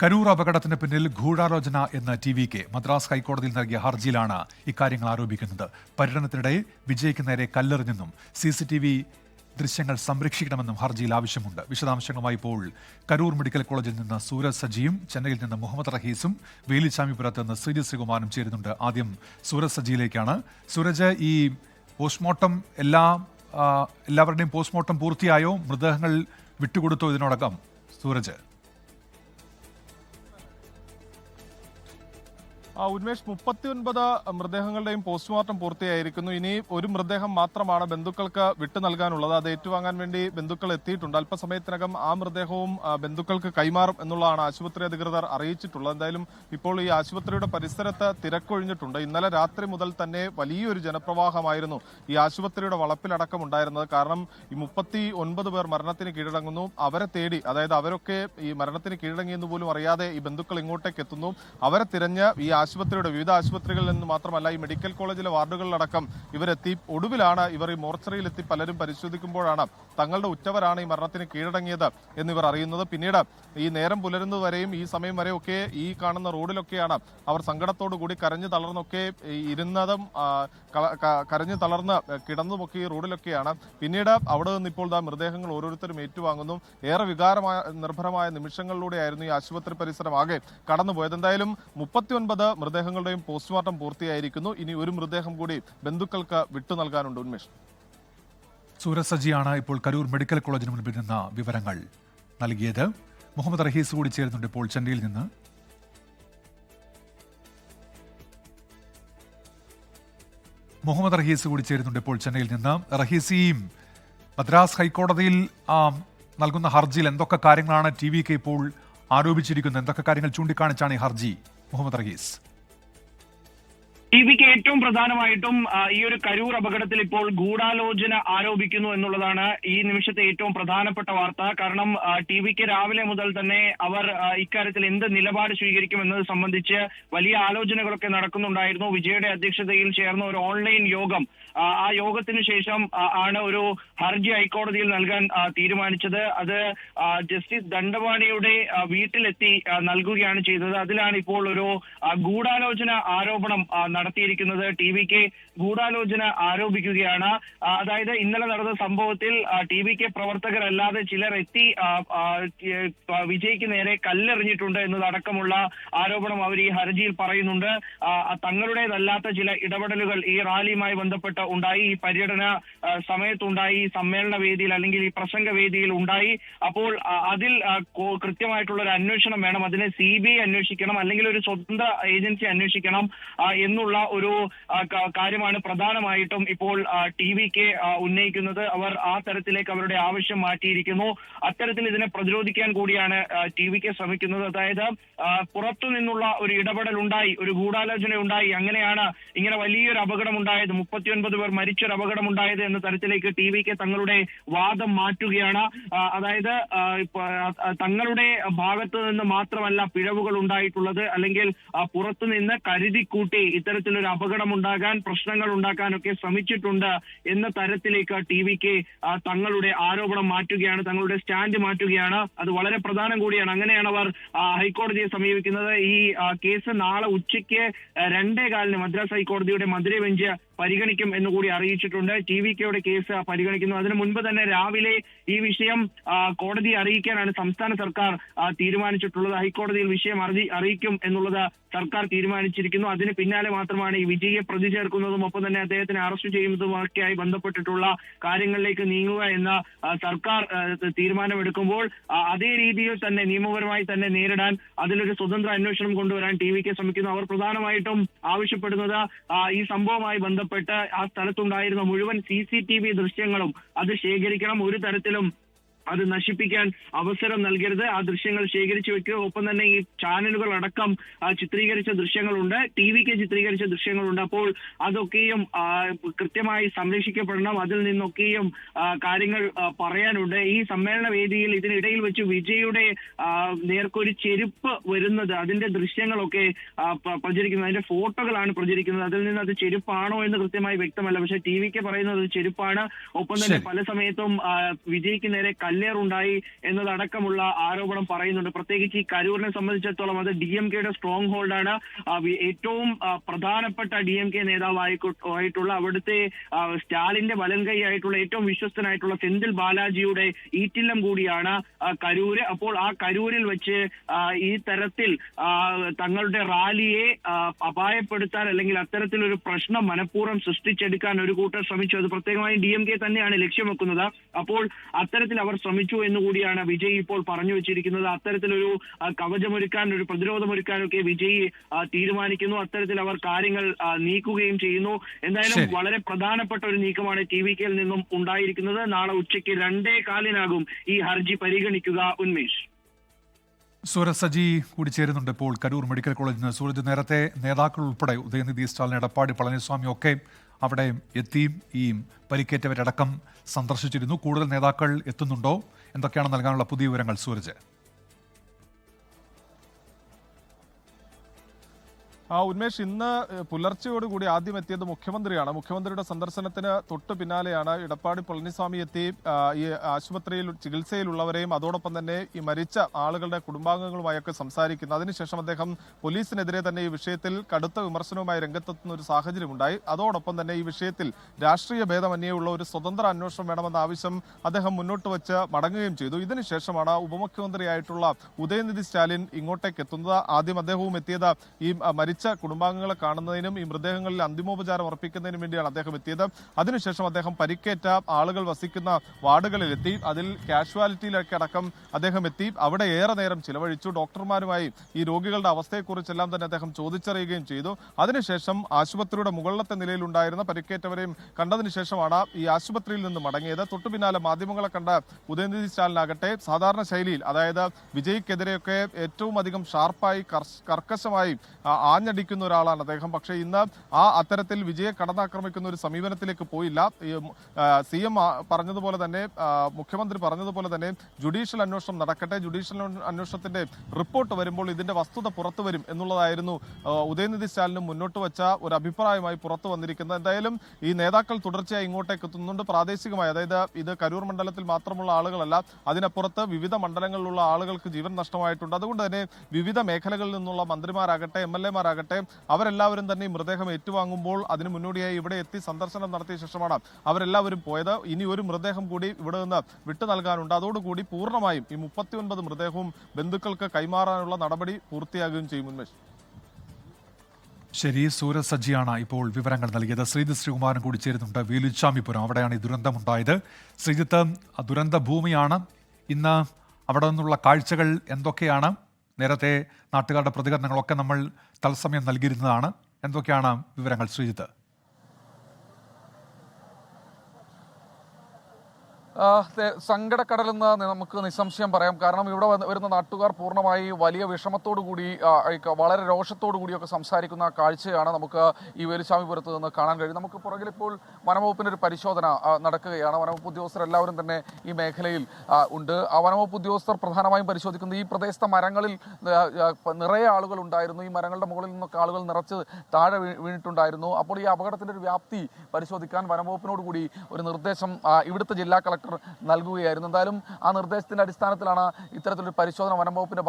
കരൂർ അപകടത്തിന് പിന്നിൽ ഗൂഢാലോചന എന്ന ടി വി കെ മദ്രാസ് ഹൈക്കോടതിയിൽ നൽകിയ ഹർജിയിലാണ് ഇക്കാര്യങ്ങൾ ആരോപിക്കുന്നത്. പര്യടനത്തിനിടെ വിജയ്ക്ക് നേരെ കല്ലെറിഞ്ഞെന്നും സി സി ടി വി ദൃശ്യങ്ങൾ സംരക്ഷിക്കണമെന്നും ഹർജിയിൽ ആവശ്യമുണ്ട്. വിശദാംശങ്ങളുമായി ഇപ്പോൾ കരൂർ മെഡിക്കൽ കോളേജിൽ നിന്ന് സൂരജ് സജിയും ചെന്നൈയിൽ നിന്ന് മുഹമ്മദ് റഹീസും വേലിച്ചാമിപുരത്ത് നിന്ന് ശ്രീജി ശ്രീകുമാരും ചേരുന്നുണ്ട്. ആദ്യം സൂരജ് സജിയിലേക്കാണ്. സൂരജ് ഈ പോസ്റ്റ്മോർട്ടം എല്ലാ എല്ലാവരുടെയും പോസ്റ്റ്മോർട്ടം പൂർത്തിയായോ? മൃതദേഹങ്ങൾ വിട്ടുകൊടുത്തോ ഇതിനോടകം? സൂരജ്. ഉന്മേഷ് മുപ്പത്തിയൊൻപത് മൃതദേഹങ്ങളുടെയും പോസ്റ്റ്മോർട്ടം പൂർത്തിയായിരിക്കുന്നു. ഇനി ഒരു മൃതദേഹം മാത്രമാണ് ബന്ധുക്കൾക്ക് വിട്ടു നൽകാനുള്ളത്. അത് ഏറ്റുവാങ്ങാൻ വേണ്ടി ബന്ധുക്കൾ എത്തിയിട്ടുണ്ട്. അല്പസമയത്തിനകം ആ മൃതദേഹവും ബന്ധുക്കൾക്ക് കൈമാറും എന്നുള്ളതാണ് ആശുപത്രി അധികൃതർ അറിയിച്ചിട്ടുള്ളത്. എന്തായാലും ഇപ്പോൾ ഈ ആശുപത്രിയുടെ പരിസരത്ത് തിരക്കൊഴിഞ്ഞിട്ടുണ്ട്. ഇന്നലെ രാത്രി മുതൽ തന്നെ വലിയൊരു ജനപ്രവാഹമായിരുന്നു ഈ ആശുപത്രിയുടെ വളപ്പിലടക്കം ഉണ്ടായിരുന്നത്. കാരണം ഈ മുപ്പത്തി ഒൻപത് പേർ മരണത്തിന് കീഴടങ്ങുന്നു. അവരെ തേടി അതായത് അവരൊക്കെ ഈ മരണത്തിന് കീഴടങ്ങിയെന്ന് പോലും അറിയാതെ ഈ ബന്ധുക്കൾ ഇങ്ങോട്ടേക്ക് എത്തുന്നു അവരെ തിരഞ്ഞ് ഈ ആശുപത്രിയുടെ വിവിധ ആശുപത്രികളിൽ നിന്ന് മാത്രമല്ല ഈ മെഡിക്കൽ കോളേജിലെ വാർഡുകളിലടക്കം ഇവരെത്തി ഒടുവിലാണ് ഇവർ ഈ മോർച്ചറിയിലെത്തി പലരും പരിശോധിക്കുമ്പോഴാണ് തങ്ങളുടെ ഉറ്റവരാണ് ഈ മരണത്തിന് കീഴടങ്ങിയത് എന്നിവർ അറിയുന്നത്. പിന്നീട് ഈ നേരം പുലരുന്നതുവരെയും ഈ സമയം വരെയൊക്കെ ഈ കാണുന്ന റോഡിലൊക്കെയാണ് അവർ സങ്കടത്തോടു കൂടി കരഞ്ഞു തളർന്നൊക്കെ ഇരുന്നതും ആ, കരഞ്ഞു തളർന്ന് കിടന്നുമൊക്കെ ഈ റോഡിലൊക്കെയാണ്. പിന്നീട് അവിടെ നിന്ന് ഇപ്പോൾ ദാ മൃതദേഹങ്ങൾ ഓരോരുത്തരും ഏറ്റുവാങ്ങുന്നു. ഏറെ വികാരമായ നിർഭരമായ നിമിഷങ്ങളിലൂടെയായിരുന്നു ഈ ആശുപത്രി പരിസരം ആകെ കടന്നുപോയത്. എന്തായാലും മുപ്പത്തിയൊൻപത് മൃതദേഹങ്ങളുടെയും പോസ്റ്റ്മോർട്ടം പൂർത്തിയായിരിക്കുന്നു. ഇനി ഒരു മൃതദേഹം കൂടി ബന്ധുക്കൾക്ക് വിട്ടു നൽകാനുണ്ട് ഉന്മേഷ്. സൂരസജിയാണ് ഇപ്പോൾ കരൂർ മെഡിക്കൽ കോളേജിന് മുൻപിൽ നിന്ന വിവരങ്ങൾ. നൽകിയത് മുഹമ്മദ് റഹീസ് കൂടി ചേരുന്നുണ്ട് ഇപ്പോൾ ചെന്നൈയിൽ നിന്ന്. മുഹമ്മദ് റഹീസ് കൂടി ചേരുന്നുണ്ട് ഇപ്പോൾ ചെന്നൈയിൽ നിന്ന്. റഹീസിയും മദ്രാസ് ഹൈക്കോടതിയിൽ നൽകുന്ന ഹർജിയിൽ എന്തൊക്കെ കാര്യങ്ങളാണ് ടി വിക്ക് ഇപ്പോൾ ആരോപിച്ചിരിക്കുന്നത്? എന്തൊക്കെ കാര്യങ്ങൾ ചൂണ്ടിക്കാണിച്ചാണ് ഈ ഹർജി? മുഹമ്മദ് റഹീസ് ടിവിക്ക് ഏറ്റവും പ്രധാനമായിട്ടും ഈ ഒരു കരൂർ അപകടത്തിൽ ഇപ്പോൾ ഗൂഢാലോചന ആരോപിക്കുന്നു എന്നുള്ളതാണ് ഈ നിമിഷത്തെ ഏറ്റവും പ്രധാനപ്പെട്ട വാർത്ത. കാരണം ടി വിക്ക് രാവിലെ മുതൽ തന്നെ അവർ ഇക്കാര്യത്തിൽ എന്ത് നിലപാട് സ്വീകരിക്കും എന്നത് സംബന്ധിച്ച് വലിയ ആലോചനകളൊക്കെ നടക്കുന്നുണ്ടായിരുന്നു. വിജയുടെ അധ്യക്ഷതയിൽ ചേർന്ന ഒരു ഓൺലൈൻ യോഗം ആ, യോഗത്തിന് ശേഷം ആണ് ഒരു ഹർജി ഹൈക്കോടതിയിൽ നൽകാൻ തീരുമാനിച്ചത്. അത് ജസ്റ്റിസ് ദണ്ഡപാണിയുടെ വീട്ടിലെത്തി നൽകുകയാണ് ചെയ്തത്. അതിലാണ് ഇപ്പോൾ ഒരു ഗൂഢാലോചന ആരോപണം നടത്തിയിരിക്കുന്നത്. ടി വി കെ ഗൂഢാലോചന ആരോപിക്കുകയാണ്. അതായത് ഇന്നലെ നടന്ന സംഭവത്തിൽ ടി വി കെ പ്രവർത്തകരല്ലാതെ ചിലർ എത്തി വിജയ്ക്ക് നേരെ കല്ലെറിഞ്ഞിട്ടുണ്ട് എന്നതടക്കമുള്ള ആരോപണം അവർ ഈ ഹർജിയിൽ പറയുന്നുണ്ട്. തങ്ങളുടേതല്ലാത്ത ചില ഇടപെടലുകൾ ഈ റാലിയുമായി ബന്ധപ്പെട്ട് ഉണ്ടായി ഈ പര്യടന സമയത്തുണ്ടായി സമ്മേളന വേദിയിൽ അല്ലെങ്കിൽ ഈ പ്രസംഗ വേദിയിൽ ഉണ്ടായി. അപ്പോൾ അതിൽ കൃത്യമായിട്ടുള്ള ഒരു അന്വേഷണം വേണം. അതിനെ സി ബി ഐ അന്വേഷിക്കണം അല്ലെങ്കിൽ ഒരു സ്വതന്ത്ര ഏജൻസി അന്വേഷിക്കണം എന്നുള്ള ഒരു കാര്യമാണ് പ്രധാനമായിട്ടും ഇപ്പോൾ ടി വിക്ക് ഉന്നയിക്കുന്നത്. അവർ ആ തരത്തിലേക്ക് അവരുടെ ആവശ്യം മാറ്റിയിരിക്കുന്നു. അത്തരത്തിൽ ഇതിനെ പ്രതിരോധിക്കാൻ കൂടിയാണ് ടി വിക്ക് ശ്രമിക്കുന്നത്. അതായത് പുറത്തു നിന്നുള്ള ഒരു ഇടപെടൽ ഉണ്ടായി ഒരു ഗൂഢാലോചന ഉണ്ടായി അങ്ങനെയാണ് ഇങ്ങനെ വലിയൊരു അപകടം ഉണ്ടായത് മുപ്പത്തിയൊൻപത് പേർ മരിച്ചൊരു അപകടം ഉണ്ടായത് എന്ന തരത്തിലേക്ക് ടി വിക്ക് തങ്ങളുടെ വാദം മാറ്റുകയാണ്. അതായത് തങ്ങളുടെ ഭാഗത്ത് നിന്ന് മാത്രമല്ല പിഴവുകൾ ഉണ്ടായിട്ടുള്ളത് അല്ലെങ്കിൽ പുറത്തുനിന്ന് പുറത്തു നിന്ന് കരുതിക്കൂട്ടി ഇത്തരത്തിലൊരു അപകടം ഉണ്ടാകാൻ പ്രശ്നങ്ങൾ ഉണ്ടാക്കാനൊക്കെ ശ്രമിച്ചിട്ടുണ്ട് എന്ന തരത്തിലേക്ക് ടി വിക്ക് തങ്ങളുടെ ആരോപണം മാറ്റുകയാണ് തങ്ങളുടെ സ്റ്റാൻഡ് മാറ്റുകയാണ്. അത് വളരെ പ്രധാനം കൂടിയാണ്. അങ്ങനെയാണ് അവർ ഹൈക്കോടതിയെ സമീപിക്കുന്നത്. ഈ കേസ് നാളെ ഉച്ചയ്ക്ക് രണ്ടേ കാലിന് മദ്രാസ് ഹൈക്കോടതിയുടെ മധുര ബെഞ്ച് പരിഗണിക്കും എന്ന് കൂടി അറിയിച്ചിട്ടുണ്ട്. ടി വി കെയുടെ കേസ് പരിഗണിക്കുന്നു. അതിനു മുൻപ് തന്നെ രാവിലെ ഈ വിഷയം കോടതി അറിയിക്കാനാണ് സംസ്ഥാന സർക്കാർ തീരുമാനിച്ചിട്ടുള്ളത്. ഹൈക്കോടതിയിൽ വിഷയം അറിയി അറിയിക്കും എന്നുള്ളത് സർക്കാർ തീരുമാനിച്ചിരിക്കുന്നു. അതിന് പിന്നാലെ മാത്രമാണ് ഈ വിജയെ പ്രതി ചേർക്കുന്നതും ഒപ്പം തന്നെ അദ്ദേഹത്തിനെ അറസ്റ്റ് ചെയ്യുന്നതുമൊക്കെയായി ബന്ധപ്പെട്ടിട്ടുള്ള കാര്യങ്ങളിലേക്ക് നീങ്ങുക എന്ന സർക്കാർ തീരുമാനമെടുക്കുമ്പോൾ അതേ രീതിയിൽ തന്നെ നിയമപരമായി തന്നെ നേരിടാൻ അതിലൊരു സ്വതന്ത്ര അന്വേഷണം കൊണ്ടുവരാൻ ടി വി കെ ശ്രമിക്കുന്നു. അവർ പ്രധാനമായിട്ടും ആവശ്യപ്പെടുന്നത് ഈ സംഭവമായി ബന്ധപ്പെട്ട് ആ സ്ഥലത്തുണ്ടായിരുന്ന മുഴുവൻ സി സി ടി വി ദൃശ്യങ്ങളും അത് ശേഖരിക്കണം ഒരു തരത്തിലും അത് നശിപ്പിക്കാൻ അവസരം നൽകരുത്. ആ ദൃശ്യങ്ങൾ ശേഖരിച്ചു വെക്കുക. ഒപ്പം തന്നെ ഈ ചാനലുകൾ അടക്കം ചിത്രീകരിച്ച ദൃശ്യങ്ങളുണ്ട്. ടി വിക്ക് ചിത്രീകരിച്ച ദൃശ്യങ്ങളുണ്ട്. അപ്പോൾ അതൊക്കെയും കൃത്യമായി സംരക്ഷിക്കപ്പെടണം. അതിൽ നിന്നൊക്കെയും കാര്യങ്ങൾ പറയാനുണ്ട്. ഈ സമ്മേളന വേദിയിൽ ഇതിനിടയിൽ വെച്ച് വിജയുടെ നേർക്കൊരു ചെരുപ്പ് വരുന്നത് അതിന്റെ ദൃശ്യങ്ങളൊക്കെ പ്രചരിക്കുന്നത് അതിന്റെ ഫോട്ടോകളാണ് പ്രചരിക്കുന്നത്. അതിൽ നിന്ന് അത് ചെരുപ്പാണോ എന്ന് കൃത്യമായി വ്യക്തമല്ല. പക്ഷെ ടി വിക്ക് പറയുന്നത് ചെരുപ്പാണ്. ഒപ്പം തന്നെ പല സമയത്തും വിജയ്ക്ക് നേരെ കല്ലേറുണ്ടായി എന്നതടക്കമുള്ള ആരോപണം പറയുന്നുണ്ട്. പ്രത്യേകിച്ച് ഈ കരൂരിനെ സംബന്ധിച്ചിടത്തോളം അത് ഡി എം കെയുടെ സ്ട്രോങ് ഹോൾഡാണ് ഏറ്റവും പ്രധാനപ്പെട്ട ഡി എം കെ നേതാവായിട്ടുള്ള അവിടുത്തെ സ്റ്റാലിന്റെ വലങ്കൈ ആയിട്ടുള്ള ഏറ്റവും വിശ്വസ്തനായിട്ടുള്ള സെന്തിൽ ബാലാജിയുടെ ഈറ്റില്ലം കൂടിയാണ് കരൂര്. അപ്പോൾ ആ കരൂരിൽ വെച്ച് ഈ തരത്തിൽ തങ്ങളുടെ റാലിയെ അപായപ്പെടുത്താൻ അല്ലെങ്കിൽ അത്തരത്തിലൊരു പ്രശ്നം മനഃപൂർവം സൃഷ്ടിച്ചെടുക്കാൻ ഒരു കൂട്ടർ ശ്രമിച്ചു. അത് പ്രത്യേകമായി ഡി എം കെ തന്നെയാണ് ലക്ഷ്യം വെക്കുന്നത്. അപ്പോൾ അത്തരത്തിൽ അവർ ശ്രമിച്ചു എന്നുകൂടിയാണ് വിജയ് ഇപ്പോൾ പറഞ്ഞു വെച്ചിരിക്കുന്നത്. അത്തരത്തിലൊരു കവചമൊരുക്കാൻ ഒരു പ്രതിരോധമൊരുക്കാനൊക്കെ വിജയ് തീരുമാനിക്കുന്നു. അത്തരത്തിൽ അവർ കാര്യങ്ങൾ നീക്കുകയും ചെയ്യുന്നു. എന്തായാലും വളരെ പ്രധാനപ്പെട്ട ഒരു നീക്കമാണ് ടി വി കെയിൽ നിന്നും ഉണ്ടായിരിക്കുന്നത്. നാളെ ഉച്ചയ്ക്ക് രണ്ടേ കാലിനാകും ഈ ഹർജി പരിഗണിക്കുക ഉന്മേഷ്. സൂരജ് സജി കൂടി ചേരുന്നുണ്ട് ഇപ്പോൾ കരൂർ മെഡിക്കൽ കോളേജിൽ നിന്ന്. സൂരജ് നേരത്തെ നേതാക്കൾ ഉൾപ്പെടെ ഉദയനിധി സ്റ്റാലിൻ എടപ്പാടി പളനിസ്വാമി ഒക്കെ അവിടെ എത്തി ഈ പരിക്കേറ്റവരടക്കം സന്ദർശിച്ചിരുന്നു. കൂടുതൽ നേതാക്കൾ എത്തുന്നുണ്ടോ? എന്തൊക്കെയാണ് നൽകാനുള്ള പുതിയ വിവരങ്ങൾ സൂരജ്? ആ ഉന്മേഷ് ഇന്ന് പുലർച്ചയോടുകൂടി ആദ്യം എത്തിയത് മുഖ്യമന്ത്രിയാണ്. മുഖ്യമന്ത്രിയുടെ സന്ദർശനത്തിന് തൊട്ടു പിന്നാലെയാണ് ഇടപ്പാടി പളനിസ്വാമി എത്തി. ഈ ആശുപത്രിയിൽ ചികിത്സയിലുള്ളവരെയും അതോടൊപ്പം തന്നെ ഈ മരിച്ച ആളുകളുടെ കുടുംബാംഗങ്ങളുമായൊക്കെ സംസാരിക്കുന്നത് അതിനുശേഷം അദ്ദേഹം പോലീസിനെതിരെ തന്നെ ഈ വിഷയത്തിൽ കടുത്ത വിമർശനവുമായി രംഗത്തെത്തുന്ന ഒരു സാഹചര്യമുണ്ടായി. അതോടൊപ്പം തന്നെ ഈ വിഷയത്തിൽ രാഷ്ട്രീയ ഭേദമന്യേയുള്ള ഒരു സ്വതന്ത്ര അന്വേഷണം വേണമെന്ന ആവശ്യം അദ്ദേഹം മുന്നോട്ട് വച്ച് മടങ്ങുകയും ചെയ്തു. ഇതിനുശേഷമാണ് ഉപമുഖ്യമന്ത്രിയായിട്ടുള്ള ഉദയനിധി സ്റ്റാലിൻ ഇങ്ങോട്ടേക്ക് എത്തുന്നത് ആദ്യം അദ്ദേഹവും എത്തിയത് ഈ മരിച്ച കുടുംബാംഗങ്ങളെ കാണുന്നതിനും ഈ മൃതദേഹങ്ങളിൽ അന്തിമോപചാരം അർപ്പിക്കുന്നതിനും വേണ്ടിയാണ് അദ്ദേഹം എത്തിയത്. അതിനുശേഷം അദ്ദേഹം പരിക്കേറ്റ ആളുകൾ വസിക്കുന്ന വാർഡുകളിലെത്തി. അതിൽ കാഷ്വാലിറ്റിയിലൊക്കെ അടക്കം അദ്ദേഹം എത്തി. അവിടെ ഏറെ നേരം ചിലവഴിച്ചു. ഡോക്ടർമാരുമായി ഈ രോഗികളുടെ അവസ്ഥയെക്കുറിച്ചെല്ലാം തന്നെ അദ്ദേഹം ചോദിച്ചറിയുകയും ചെയ്തു. അതിനുശേഷം ആശുപത്രിയുടെ മുകളിലത്തെ നിലയിലുണ്ടായിരുന്ന പരിക്കേറ്റവരെയും കണ്ടതിന് ശേഷമാണ് ഈ ആശുപത്രിയിൽ നിന്ന് മടങ്ങിയത്. തൊട്ടു പിന്നാലെ മാധ്യമങ്ങളെ കണ്ട ഉദയനിധി സ്റ്റാലിനാകട്ടെ സാധാരണ ശൈലിയിൽ അതായത് വിജയ്ക്കെതിരെയൊക്കെ ഏറ്റവും അധികം ഷാർപ്പായി കർക്കശമായി ആ, ആഞ്ഞടിക്കുന്ന ഒരാളാണ് അദ്ദേഹം. പക്ഷേ ഇന്ന് ആ അത്തരത്തിൽ വിജയ കടന്നാക്രമിക്കുന്ന ഒരു സമീപനത്തിലേക്ക് പോയില്ല. സി എം പറഞ്ഞതുപോലെ തന്നെ മുഖ്യമന്ത്രി പറഞ്ഞതുപോലെ തന്നെ ജുഡീഷ്യൽ അന്വേഷണം നടക്കട്ടെ. ജുഡീഷ്യൽ അന്വേഷണത്തിന്റെ റിപ്പോർട്ട് വരുമ്പോൾ ഇതിന്റെ വസ്തുത പുറത്തു വരും എന്നുള്ളതായിരുന്നു ഉദയനിധി സ്റ്റാലിന് മുന്നോട്ട് വച്ച ഒരു അഭിപ്രായമായി പുറത്തു വന്നിരിക്കുന്നത്. എന്തായാലും ഈ നേതാക്കൾ തുടർച്ചയായി ഇങ്ങോട്ടേക്ക് എത്തുന്നുണ്ട്. പ്രാദേശികമായി അതായത് ഇത് കരൂർ മണ്ഡലത്തിൽ മാത്രമുള്ള ആളുകളല്ല അതിനപ്പുറത്ത് വിവിധ മണ്ഡലങ്ങളിലുള്ള ആളുകൾക്ക് ജീവൻ നഷ്ടമായിട്ടുണ്ട്. അതുകൊണ്ട് തന്നെ വിവിധ മേഖലകളിൽ നിന്നുള്ള മന്ത്രിമാരാകട്ടെ എം എൽ അവരെല്ലാവരും തന്നെ മൃതദേഹം ഏറ്റുവാങ്ങുമ്പോൾ അതിന് മുന്നോടിയായി ഇവിടെ എത്തി സന്ദർശനം നടത്തിയ ശേഷമാണ് അവരെല്ലാവരും പോയത്. ഇനി ഒരു മൃതദേഹം കൂടി ഇവിടെ നിന്ന് വിട്ടു നൽകാനുണ്ട്. അതോടുകൂടി പൂർണമായും ഈ മുപ്പത്തിയൊൻപത് മൃതദേഹവും ബന്ധുക്കൾക്ക് കൈമാറാനുള്ള നടപടി പൂർത്തിയാകുകയും ചെയ്യും ഉന്മേഷ്. ശരി സൂരജ് സജ്ജിയാണ് ഇപ്പോൾ വിവരങ്ങൾ നൽകിയത്. ശ്രീജിത്ത് ശ്രീകുമാരൻ കൂടി ചേരുന്നുണ്ട്. വേലുച്ചാമിപുരം അവിടെയാണ് ഈ ദുരന്തമുണ്ടായത്. ശ്രീജിത്ത് ദുരന്ത ഭൂമിയാണ്. ഇന്ന് അവിടെ നിന്നുള്ള കാഴ്ചകൾ എന്തൊക്കെയാണ്? നേരത്തെ നാട്ടുകാരുടെ പ്രതികരണങ്ങളൊക്കെ നമ്മൾ തത്സമയം നൽകിയിരുന്നതാണ്. എന്തൊക്കെയാണ് വിവരങ്ങൾ ശ്രീജിത്ത് ആ, തെ- സങ്കടക്കടലെന്ന് നമുക്ക് നിസ്സംശയം പറയാം. കാരണം ഇവിടെ വരുന്ന നാട്ടുകാർ പൂർണമായി വലിയ കൂടി വളരെ രോഷത്തോടു കൂടിയൊക്കെ സംസാരിക്കുന്ന കാഴ്ചയാണ് നമുക്ക് ഈ വേലുസ്വാമിപുരത്ത് നിന്ന് കാണാൻ കഴിയും നമുക്ക് പുറകിൽ ഇപ്പോൾ വനംവകുപ്പിന്റെ ഒരു പരിശോധന നടക്കുകയാണ്. വനംവകുപ്പ് ഉദ്യോഗസ്ഥർ എല്ലാവരും തന്നെ ഈ മേഖലയിൽ ഉണ്ട്. ആ വനംവകുപ്പ് ഉദ്യോഗസ്ഥർ പ്രധാനമായും പരിശോധിക്കുന്നത് ഈ പ്രദേശത്തെ മരങ്ങളിൽ നിറയെ ആളുകൾ ഉണ്ടായിരുന്നു. ഈ മരങ്ങളുടെ മുകളിൽ നിന്നൊക്കെ ആളുകൾ നിറച്ച് താഴെ വീണിട്ടുണ്ടായിരുന്നു. അപ്പോൾ ഈ അപകടത്തിന്റെ ഒരു വ്യാപ്തി പരിശോധിക്കാൻ വനംവകുപ്പിനോട് കൂടി ഒരു നിർദ്ദേശം ഇവിടുത്തെ ജില്ലാ കളക്ടർ നൽകുകയായിരുന്നു. എന്തായാലും ആ നിർദ്ദേശത്തിന്റെ അടിസ്ഥാനത്തിലാണ് ഇത്തരത്തിലൊരു പരിശോധന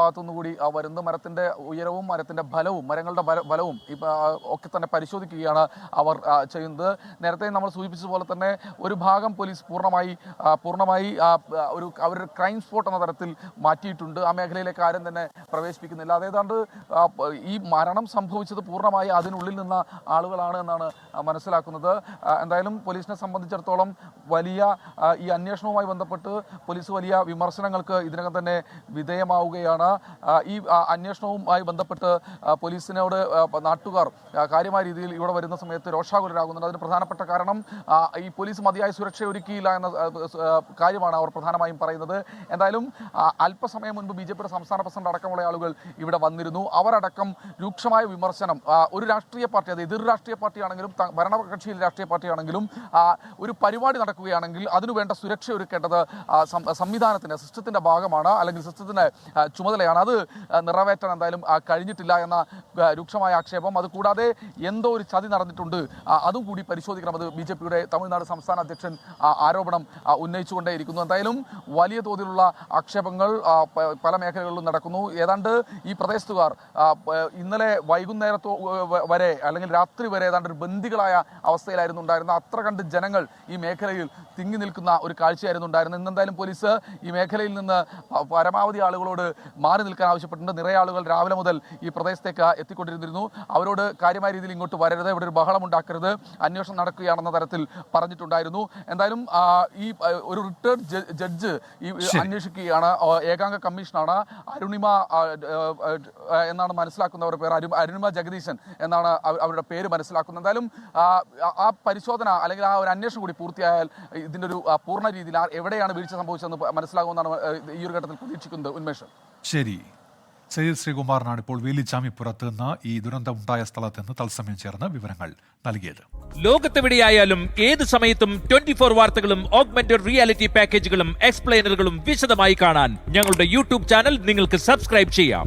ഭാഗത്തുനിന്ന് കൂടി ആ, വരുന്നത്. മരത്തിന്റെ ഉയരവും മരത്തിന്റെ ഫലവും മരങ്ങളുടെ ഫലവും ഒക്കെ തന്നെ പരിശോധിക്കുകയാണ് അവർ ചെയ്യുന്നത്. നേരത്തെ നമ്മൾ സൂചിപ്പിച്ചതുപോലെ തന്നെ ഒരു ഭാഗം പോലീസ് പൂർണമായി പൂർണമായി ഒരു അവരുടെ ക്രൈം സ്പോട്ട് എന്ന തരത്തിൽ മാറ്റിയിട്ടുണ്ട്. ആ മേഖലയിലേക്ക് ആരും തന്നെ പ്രവേശിപ്പിക്കുന്നില്ല. അതേതാണ്ട് ഈ മരണം സംഭവിച്ചത് പൂർണമായി അതിനുള്ളിൽ നിന്ന ആളുകളാണ് എന്നാണ് മനസ്സിലാക്കുന്നത്. എന്തായാലും പോലീസിനെ സംബന്ധിച്ചിടത്തോളം വലിയ ഈ അന്വേഷണവുമായി ബന്ധപ്പെട്ട് പോലീസ് വലിയ വിമർശനങ്ങൾക്ക് ഇതിനകം തന്നെ വിധേയമാവുകയാണ്. ഈ അന്വേഷണവുമായി ബന്ധപ്പെട്ട് പോലീസിനോട് നാട്ടുകാർ കാര്യമായ രീതിയിൽ ഇവിടെ വരുന്ന സമയത്ത് രോഷാകുലരാകുന്നുണ്ട്. അതിന് പ്രധാനപ്പെട്ട കാരണം ഈ പോലീസ് മതിയായ സുരക്ഷ ഒരുക്കിയില്ല എന്ന കാര്യമാണ് അവർ പ്രധാനമായും പറയുന്നത്. എന്തായാലും അല്പസമയം മുൻപ് ബി ജെ പിയുടെ സംസ്ഥാന പ്രസിഡന്റ് അടക്കമുള്ള ആളുകൾ ഇവിടെ വന്നിരുന്നു. അവരടക്കം രൂക്ഷമായ വിമർശനം ഒരു രാഷ്ട്രീയ പാർട്ടി അത് എതിർ രാഷ്ട്രീയ പാർട്ടിയാണെങ്കിലും ഭരണകക്ഷിയിൽ രാഷ്ട്രീയ പാർട്ടിയാണെങ്കിലും ഒരു പരിപാടി നടക്കുകയാണെങ്കിൽ അതിനുവേണ്ട സുരക്ഷ ഒരുക്കേണ്ടത് സംവിധാനത്തിന്റെ സിസ്റ്റത്തിന്റെ ഭാഗമാണ് അല്ലെങ്കിൽ സിസ്റ്റത്തിന്റെ ചുമതലയാണ്. അത് നിറവേറ്റാൻ എന്തായാലും കഴിഞ്ഞിട്ടില്ല എന്ന രൂക്ഷമായ ആക്ഷേപം. അതുകൂടാതെ എന്തോ ഒരു ചതി നടന്നിട്ടുണ്ട് അതും കൂടി പരിശോധിക്കണം. അത് ബി ജെ പിയുടെ തമിഴ്നാട് സംസ്ഥാന അധ്യക്ഷൻ ആരോപണം ഉന്നയിച്ചുകൊണ്ടേയിരിക്കുന്നു. എന്തായാലും വലിയ തോതിലുള്ള ആക്ഷേപങ്ങൾ പല മേഖലകളിലും നടക്കുന്നു. ഏതാണ്ട് ഈ പ്രദേശത്തുകാർ ഇന്നലെ വൈകുന്നേരത്തോ വരെ അല്ലെങ്കിൽ രാത്രി വരെ ഏതാണ്ട് ഒരു ബന്ദികളായ അവസ്ഥയിലായിരുന്നു ഉണ്ടായിരുന്നത്. അത്ര കണ്ട് ജനങ്ങൾ ഈ മേഖലയിൽ തിങ്ങി നിൽക്കുന്ന ഒരു കാഴ്ചയായിരുന്നു ഉണ്ടായിരുന്നത്. ഇന്നെന്തായാലും പോലീസ് ഈ മേഖലയിൽ നിന്ന് പരമാവധി ആളുകളോട് മാറി നിൽക്കാൻ ആവശ്യപ്പെട്ടിട്ടുണ്ട്. നിറയെ ആളുകൾ രാവിലെ മുതൽ ഈ പ്രദേശത്തേക്ക് എത്തിക്കൊണ്ടിരുന്നിരുന്നു. അവരോട് കാര്യമായ രീതിയിൽ ഇങ്ങോട്ട് വരരുത്. ഇവിടെ ഒരു ബഹളം ഉണ്ടാക്കരുത്. അന്വേഷണം നടക്കുകയാണെന്ന തരത്തിൽ പറഞ്ഞിട്ടുണ്ടായിരുന്നു. എന്തായാലും ഈ ഒരു റിട്ടയർഡ് ജഡ്ജ് ഈ. അന്വേഷിക്കുകയാണ്. ഏകാംഗ കമ്മീഷനാണ്. അരുണിമ എന്നാണ് മനസ്സിലാക്കുന്നവരുടെ പേര്. അരുണിമ ജഗദീശൻ എന്നാണ് അവരുടെ പേര് മനസ്സിലാക്കുന്നത്. എന്തായാലും ആ, പരിശോധന അല്ലെങ്കിൽ ആ ഒരു അന്വേഷണം കൂടി പൂർത്തിയായാൽ ഇതിന്റെ ഒരു പൂർണ രീതിയിൽ ആ- എവിടെയാണ് വീഴ്ച സംഭവിച്ചതെന്ന് മനസ്സിലാകുമെന്നാണ് ഈ ഒരു ഘട്ടത്തിൽ പ്രതീക്ഷിക്കുന്നത് ഉന്മേഷം. ശരി. സയ്യിദ് ശ്രീകുമാറിനാണ് ഇപ്പോൾ വേലിച്ചാമിപ്പുറത്ത് നിന്ന് ഈ ദുരന്തമുണ്ടായ സ്ഥലത്ത് നിന്ന് തത്സമയം ചേർന്ന് വിവരങ്ങൾ നൽകിയത്. ലോകത്തെവിടെയായാലും ഏത് സമയത്തും ട്വന്റി ഫോർ വാർത്തകളും ഓഗ്മെന്റഡ് റിയാലിറ്റി പാക്കേജുകളും എക്സ്പ്ലെയിനറുകളും വിശദമായി കാണാൻ ഞങ്ങളുടെ യൂട്യൂബ് ചാനൽ നിങ്ങൾക്ക് സബ്സ്ക്രൈബ് ചെയ്യാം.